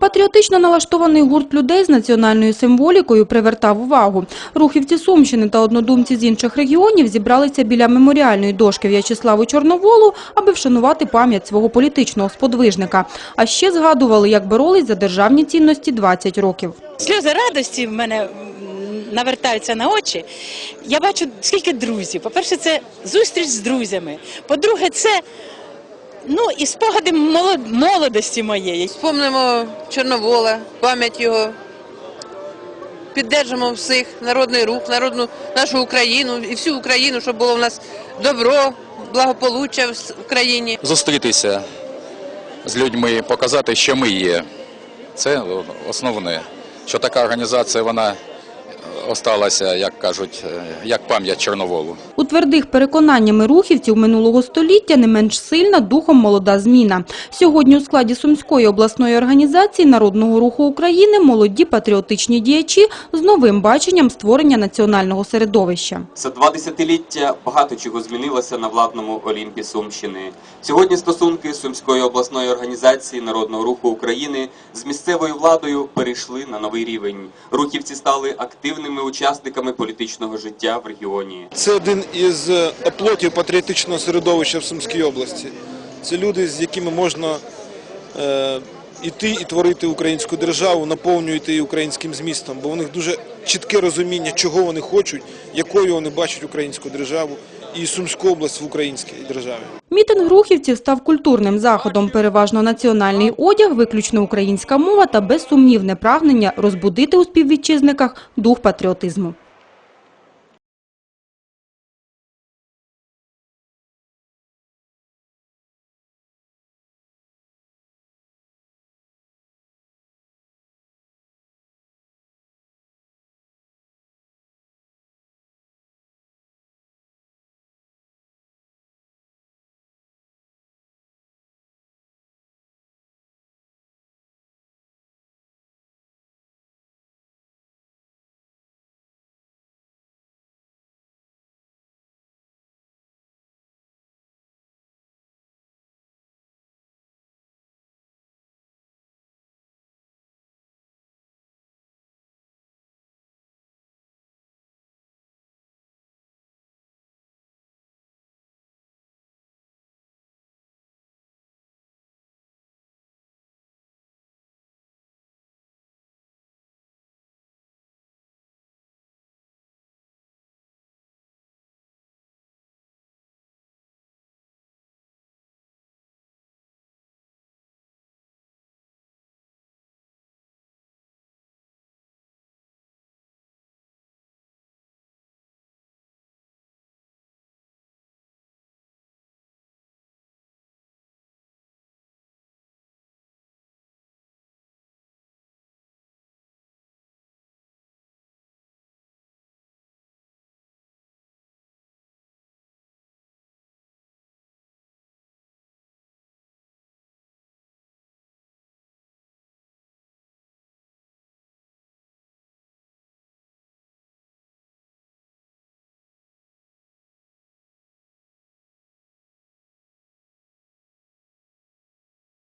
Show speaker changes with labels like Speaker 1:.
Speaker 1: Патріотично налаштований гурт людей з національною символікою привертав увагу. Рухівці Сумщини та однодумці з інших регіонів зібралися біля меморіальної дошки В'ячеславу Чорноволу, аби вшанувати пам'ять свого політичного сподвижника. А ще згадували, як боролись за державні цінності 20 років.
Speaker 2: Сльози радості в мене навертаються на очі. Я бачу, скільки друзів. По-перше, це зустріч з друзями. По-друге, це ну, і спогади молод- молодості моєї.
Speaker 3: Вспомнимо Чорновола, пам'ять його. Піддержимо всіх народний рух, народну нашу Україну і всю Україну, щоб було в нас добро, благополуччя в с- в країні.
Speaker 4: зустрітися з людьми, показати, що ми є. Це основне, що така організація вона осталася, як кажуть, е, як пам'ять Чорноволу.
Speaker 1: Твердих переконаннями рухівців минулого століття не менш сильна духом молода зміна. Сьогодні у складі Сумської обласної організації Народного руху України молоді патріотичні діячі з новим баченням створення національного середовища.
Speaker 5: За два десятиліття багато чого змінилося на владному Олімпі Сумщини. Сьогодні стосунки Сумської обласної організації Народного руху України з місцевою владою перейшли на новий рівень. Рухівці стали активними учасниками політичного життя в регіоні.
Speaker 6: Це один із е, оплотів патріотичного середовища в Сумській області. Це люди, з якими можна е, іти і творити українську державу, наповнювати її українським змістом, бо у них дуже чітке розуміння, чого вони хочуть, якою вони бачать українську державу і Сумську область в українській державі.
Speaker 1: Мітинг рухівців став культурним заходом. Переважно національний одяг, виключно українська мова та безсумнівне прагнення розбудити у співвітчизниках дух патріотизму.